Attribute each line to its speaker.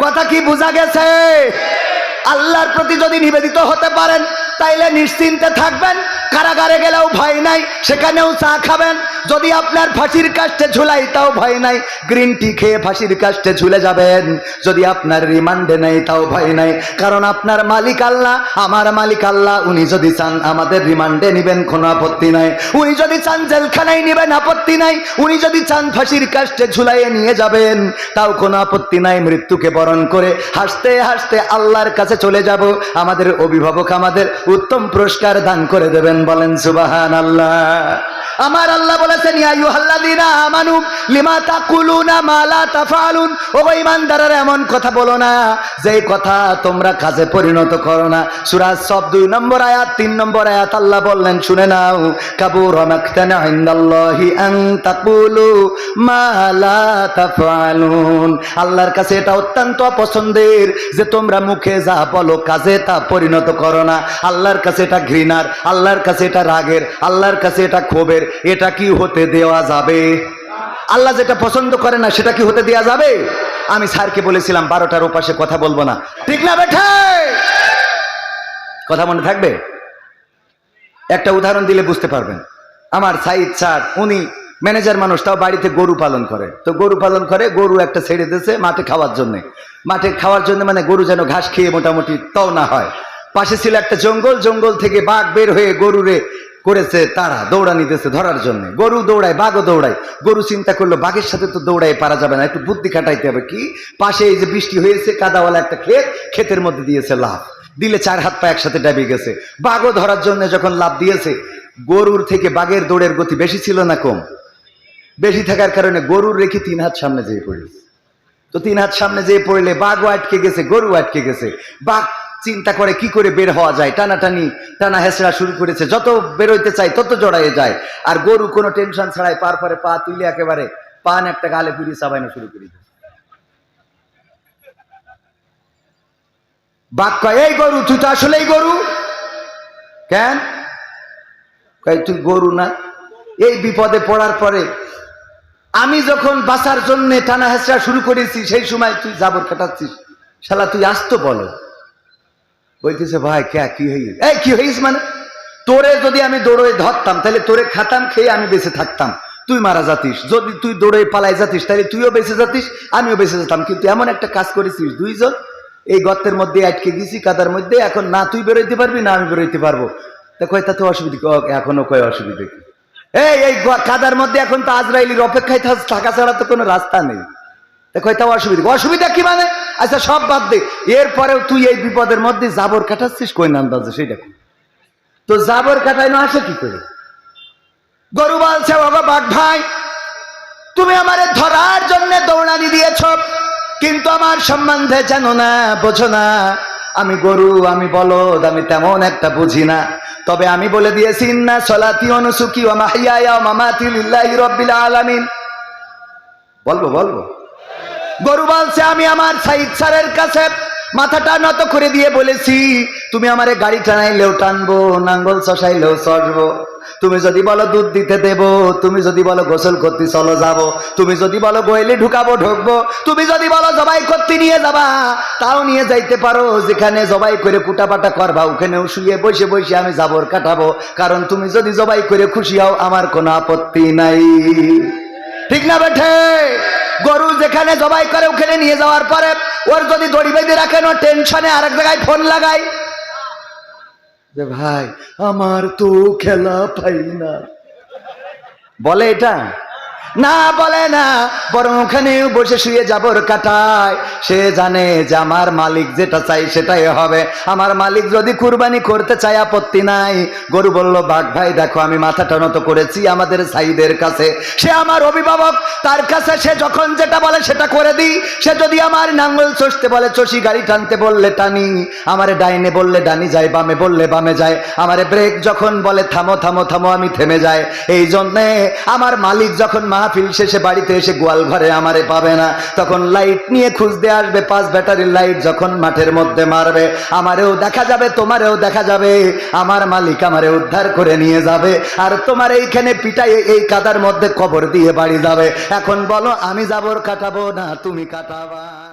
Speaker 1: কথা কি বোঝা গেছে? আল্লাহর প্রতি যদি নিবেদিত হতে পারেন তাইলে নিশ্চিন্তে থাকবেন। কারাগারে গেলেও ভয় নাই, সেখানেও চা খাবেন। যদি আপনার ফাঁসির কাস্টে ঝুলাই, তাও ভয় নাই। গ্রিন টি খেয়ে ফাঁসির কাস্টে ঝুলে যাবেন। যদি আপনার রিমান্ডে নেই, তাও ভয় নাই। কারণ আপনার মালিক আল্লাহ, আমার মালিক আল্লাহ, উনি যদি চান আমাদের রিমান্ডে নিবেন, কোনো আপত্তি নাই। উনি যদি চান জেলখানায় নিবেন, আপত্তি নাই। উনি যদি চান ফাঁসির কাস্টে ঝুলাইয়ে নিয়ে যাবেন, তাও কোনো আপত্তি নাই। মৃত্যুকে বরণ করে হাসতে হাসতে আল্লাহর কাছে চলে যাব। আমাদের অভিভাবক আমাদের উত্তম পুরস্কার দান করে দেবেন বলেন সুবাহান আল্লাহ আমার আল্লাহ বলেছেন, ইয়া আইয়ুহাল্লাযীনা আমানু, লিমা তাকুলুনা মা লা তাফআলুন? ও ঈমানদাররা, এমন কথা বলো না যে কথা তোমরা কাজে পরিণত করো না। সূরা সব দুই নম্বর আয়াত, তিন নম্বর আয়াত আল্লাহ বললেন, শুনে নাও, কাবুর মাকতানা ইনদাল্লাহি আন তাকুলু মা লা তাফআলুন। আল্লাহর কাছে এটা অত্যন্ত অপছন্দের, যে তোমরা মুখে যা বলো, কাজে তা পরিণত করো না। আল্লাহর কাছে এটা ঘৃণার, আল্লাহর কাছে এটা রাগের, আল্লাহর কাছে এটা ক্ষোভের এটা কি হতে দেওয়া যাবে? আল্লাহ যেটা পছন্দ করে না, সেটা কি হতে দেওয়া যাবে? আমি স্যারকে বলেছিলাম, বারোটার ওপাশে কথা বলব না। ঠিক না বেঠে? কথা মনে থাকবে? একটা উদাহরণ দিলে বুঝতে পারবেন। আমার সাইদ স্যার, উনি ম্যানেজার মানুষ, তাও বাড়িতে গরু পালন করে। তো গরু পালন করে, গরু একটা ছেড়ে দিয়েছে মাঠে খাওয়ার জন্য। মাঠে খাওয়ার জন্য মানে গরু যেন ঘাস খেয়ে মোটামুটি তাও না হয়। পাশে ছিল একটা জঙ্গল জঙ্গল থেকে বাঘ বের হয়ে গরুরে করেছে তারা, দৌড়ানি দিতেছে ধরার জন্য। গরু দৌড়ায়, বাঘও দৌড়ায়। গরু চিন্তা করল, বাঘের সাথে তো দৌড়ায় পারা যাবে না, একটু বুদ্ধি খাটাইতে হবে কি? পাশে এই যে বৃষ্টি হয়েছে, কাদাওয়ালা একটা ক্ষেত, ক্ষেতের মধ্যে দিয়েছে লাভ দিলে চার হাত পা একসাথে ডাবি গেছে। বাঘও ধরার জন্য যখন লাভ দিয়েছে, গরুর থেকে বাঘের দৌড়ের গতি বেশি ছিল না কম? বেশি থাকার কারণে গরুর রেখে তিন হাত সামনে যেয়ে পড়েছে। তো তিন হাত সামনে যেয়ে পড়লে বাঘও আটকে গেছে গরু আটকে গেছে। বাঘ চিন্তা করে কি করে বের হওয়া যায়, টানাটানি, টানা হেসড়া শুরু করেছে। যত বেরোইতে চাই তত জড়াইয়ে যায়। আর গরু কোনো টেনশন ছাড়াই পার পরে পা তুলে একেবারে পান একটা গালে ফিরিয়ে চাবাইনো শুরু করে দিয়েছে। বাঘ কয়, এই গরু, তুই তো আসলেই গরু? কেন? তুই গরু না। এই বিপদে পড়ার পরে আমি যখন বাঁচার জন্য টানা হেঁচড়া শুরু করেছি, সেই সময় তুই জাবর কাটাচ্ছিস। শালা, তুই আসতো বলো বলতেছে, ভাই, কে, কি হয়েছে এই, কি হয়েছিস মানে? তোরে যদি আমি দৌড়ে ধরতাম, তাহলে তোরে খাতাম, খেয়ে আমি বেঁচে থাকতাম। তুই মারা যাতিস। যদি তুই দৌড়ে পালাই যাতিস, তাহলে তুইও বেঁচে যাতিস, আমিও বেঁচে যেতাম। কিন্তু এমন একটা কাজ করেছিস, দুইজন, এই গর্তের মধ্যে আটকে গেছি, কাদার মধ্যে, এখন না তুই বেরোইতে পারবি, না আমি বেরোইতে পারব। তা কয় তাতে অসুবিধা এখনও কয় অসুবিধা কি? এই এই কাদার মধ্যে এখন তো আজরাইলির অপেক্ষায় থাকা ছাড়া তো কোনো রাস্তা নেই। এটা অসুবিধা অসুবিধা কি মানে? আচ্ছা সব বাদ দে। এরপরেও তুই এই বিপদের মধ্যে জাবর কাটাচ্ছিস কই নাম দাজে সেইটা কি? তো জাবর কাটাইনো আসে কি করে? গরু বলছে বাবা বাঘ ভাই, তুমি আমারে ধরার জন্য দৌড়ানি দিয়েছ, কিন্তু আমার সম্বন্ধে জানো না, বোঝো না। আমি গরু, আমি বলদ, আমি তেমন একটা বুঝি না। তবে আমি বলে দিয়েছি না সলাতি অনুসুকি ও মাহিয়া মামাতি লিল্লাহি রব্বিল আলামিন। বলব বলব। গরু বলছে, আমি আমার সাইদ স্যারের কাছে মাথাটা নত করে দিয়ে বলেছি, তুমি আমারে গাড়ি টানাইলেও টানবো, নাঙ্গল চষাইলেও চড়বো। তুমি যদি বলো দুধ দিতে দেব, তুমি যদি বলো গোসল করতে চলো যাব। তুমি যদি বলো গোয়েলে ঢুকাবো, ঢুকবো। তুমি যদি বলো জবাই করতে নিয়ে যাবা, তাও নিয়ে যাইতে পারো। যেখানে জবাই করে কুটাপাটা করবা, ওখানেও শুয়ে বসে বসে আমি জাবর কাটাবো। কারণ তুমি যদি জবাই করে খুশি হও, আমার কোনো আপত্তি নাই। ঠিক না বেঠে? গরু যেখানে জবাই করে ওখানে নিয়ে যাওয়ার পরে ওর যদি দড়ি বেঁধে রাখেন ও টেনশনে আরেক জায়গায় ফোন লাগাই যে ভাই, আমার তো খেলা পাই না। বলে এটা? না বলে না, বরং ওখানে বসে শুয়ে যাবর কাটায়। সে জানে যে আমার মালিক যেটা চাই সেটাই হবে। আমার মালিক যদি কুরবানি করতে চায়, আপত্তি নাই। গরু বলল, বাঘ ভাই, দেখো, আমি মাথাটা নত করেছি আমাদের সাইদের কাছে। সে আমার অভিভাবক, তার কাছে সে যখন যেটা বলে সেটা করে দিই। সে যদি আমার নাঙ্গল চষতে বলে, চষি গাড়ি টানতে বললে টানি। আমারে ডাইনে বললে ডানি যায়, বামে বললে বামে যায়। আমারে ব্রেক যখন বলে, থামো থামো থামো, আমি থেমে যাই। এই জন্যে আমার মালিক যখন মাহফিল শেষে বাড়িতে এসে গোয়াল ঘরে আমারে পাবে না। তখন লাইট নিয়ে খুঁজতে আসবে, পাঁচ ব্যাটারির লাইট যখন মাঠের মধ্যে মারবে। আমারেও দেখা যাবে, তোমারেও দেখা যাবে। আমার মালিক আমারে উদ্ধার করে নিয়ে যাবে। আর তোমার এইখানে পিটাই এই কাদার মধ্যে কবর দিয়ে বাড়ি যাবে। এখন বলো, আমি যাবর কাটাবো না, তুমি কাটাবা।